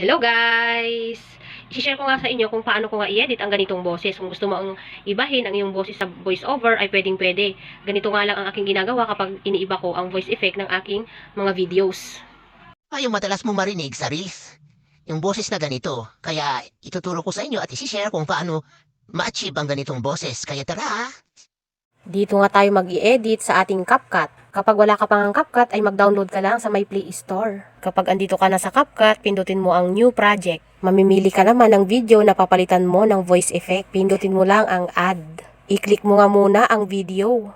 Hello guys! I-share ko nga sa inyo kung paano ko nga i-edit ang ganitong boses. Kung gusto mo ang ibahin ang iyong boses sa voice over ay pwedeng pwede. Ganito nga lang ang aking ginagawa kapag iniiba ko ang voice effect ng aking mga videos. Ay, yung madalas mo marinig sa reels. Yung boses na ganito. Kaya ituturo ko sa inyo at isi-share kung paano ma-achieve ang ganitong boses. Kaya tara! Dito nga tayo mag edit sa ating CapCut. Kapag wala ka pang CapCut ay mag-download ka lang sa My Play Store. Kapag andito ka na sa CapCut, pindutin mo ang New Project. Mamimili ka naman ng video na papalitan mo ng voice effect. Pindutin mo lang ang Add. I-click mo nga muna ang video.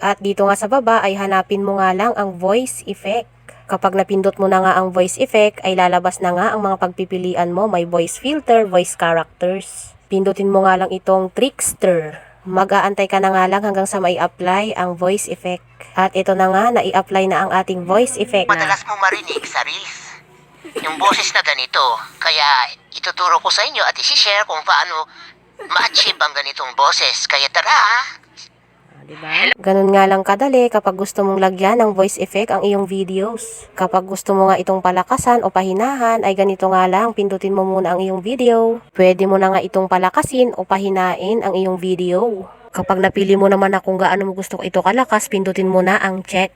At dito nga sa baba ay hanapin mo nga lang ang voice effect. Kapag napindot mo na nga ang voice effect, ay lalabas na nga ang mga pagpipilian mo. May voice filter, voice characters. Pindutin mo nga lang itong trickster. Mag-aantay ka na nga lang hanggang sa mai-apply ang voice effect. At ito na nga, nai-apply na ang ating voice effect na. Madalas mo marinig sa reels. Yung boses na ganito. Kaya ituturo ko sa inyo at isi-share kung paano ma-achieve ang ganitong boses. Kaya tara! Diba? Ganun nga lang kadali kapag gusto mong lagyan ng voice effect ang iyong videos. Kapag gusto mo nga itong palakasan o pahinahan, ay ganito nga lang, pindutin mo muna ang iyong video. Pwede mo na nga itong palakasin o pahinain ang iyong video. Kapag napili mo naman na kung gaano mo gusto ito kalakas, pindutin mo na ang check.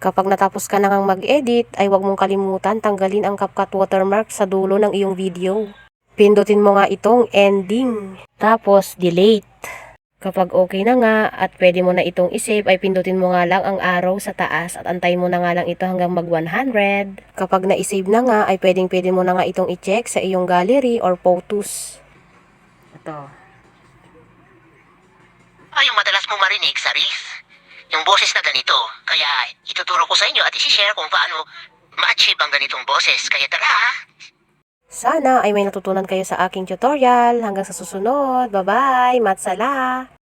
Kapag natapos ka na ngang mag-edit, ay huwag mong kalimutan tanggalin ang CapCut watermark sa dulo ng iyong video. Pindutin mo nga itong ending. Tapos, delete. Kapag okay na nga at pwede mo na itong isave ay pindutin mo nga lang ang arrow sa taas at antayin mo na nga lang ito hanggang mag 100. Kapag na-save na nga ay pwedeng pwede mo na nga itong i-check sa iyong gallery or photos. Ito. Ay, yung madalas mo marinig sa. Yung boses na ganito. Kaya ituturo ko sa inyo at isi-share kung paano ma-achieve ang ganitong boses. Kaya tara! Sana ay may natutunan kayo sa aking tutorial. Hanggang sa susunod. Bye-bye. Matsala!